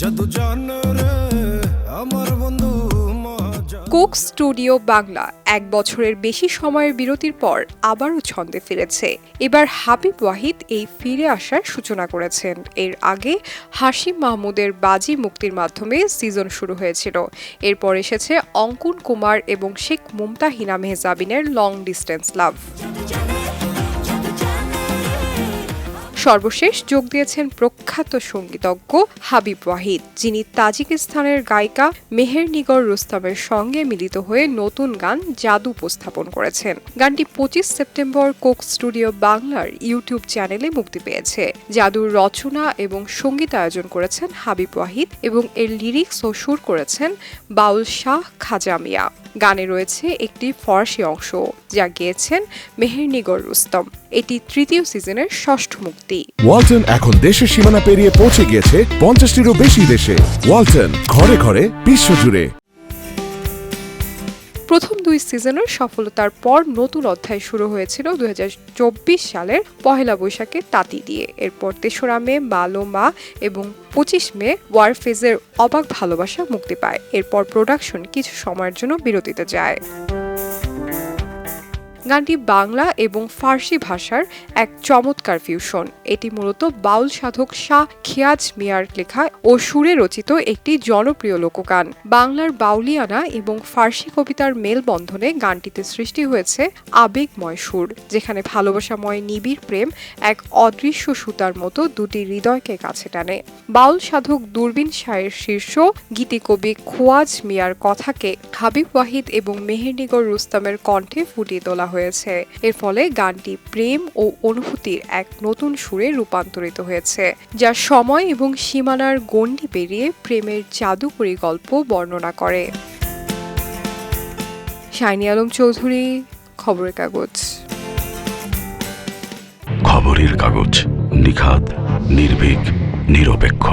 জাদু জান আমার বন্ধু কোক স্টুডিও বাংলা এক বছরের বেশি সময়ের বিরতির পর আবারও ছন্দে ফিরেছে। এবার হাবিব ওয়াহিদ এই ফিরে আসার সূচনা করেছেন। এর আগে হাশিম মাহমুদের বাজি মুক্তির মাধ্যমে সিজন শুরু হয়েছিল। এরপর এসেছে অঙ্কুন কুমার এবং শেখ মুমতাহিনা মেহজাবিনের লং ডিস্টেন্স লাভ সর্বশেষ যোগ দিয়েছেন প্রখ্যাত সঙ্গীতজ্ঞ হাবিব ওয়াহিদ, যিনি তাজিকিস্তানের গায়িকা মেহেরনিগর রুস্তামের সঙ্গে মিলিত হয়ে নতুন গান জাদু উপস্থাপন করেছেন। গানটি পঁচিশ সেপ্টেম্বর কোক স্টুডিও বাংলার ইউটিউব চ্যানেলে মুক্তি পেয়েছে। জাদুর রচনা এবং সংগীত আয়োজন করেছেন হাবিব ওয়াহিদ এবং এর লিরিক্স ও সুর করেছেন বাউল শাহ খাজামিয়া গানে রয়েছে একটি ফরাসি অংশ, যা গেয়েছেন মেহেরনিগর রুস্তম। এটি তৃতীয় সিজনের ষষ্ঠ মুক্তি। ওয়ালটন এখন দেশের সীমানা পেরিয়ে পৌঁছে গিয়েছে পঞ্চাশটিরও বেশি দেশে। ওয়ালটন ঘরে ঘরে বিশ্বজুড়ে। প্রথম দুই সিজনের সফলতার পর নতুন অধ্যায় শুরু হয়েছিল দুই হাজার চব্বিশ সালের পহেলা বৈশাখে তাঁতি দিয়ে। এরপর তেসরা মে মালো মা এবং পঁচিশ মে ওয়ারফেজের অবাক ভালোবাসা মুক্তি পায়। এরপর প্রোডাকশন কিছু সময়ের জন্য বিরতিতে যায়। গানটি বাংলা এবং ফার্সি ভাষার এক চমৎকার ফিউশন এটি মূলত বাউল সাধক শাহ খিয়াজ মিয়ার লেখা ও সুরে রচিত একটি জনপ্রিয় লোকগান। বাংলার বাউলিয়ানা এবং ফার্সি কবিতার মেলবন্ধনে গানটিতে সৃষ্টি হয়েছে আবেগময় সুর, যেখানে ভালোবাসাময় নিবিড় প্রেম এক অদৃশ্য সুতার মতো দুটি হৃদয়কে কাছে টানে। বাউল সাধক দূরবীন শাহের শীর্ষ গীতিকবি খোয়াজ মিয়ার কথাকে হাবিব ওয়াহিদ এবং মেহেরনিগর রুস্তামের কণ্ঠে ফুটিয়ে তোলা হয়েছে। এর ফলে গানটি প্রেম ও অনুভূতির এক নতুন সুরে রূপান্তরিত হয়েছে, যা সময় এবং সীমানার গণ্ডি পেরিয়ে প্রেমের জাদুকরী গল্প বর্ণনা করে। শাইনি আলম চৌধুরী, খবরের কাগজ। খবরের কাগজ নিখাত, নির্ভীক, নিরপেক্ষ।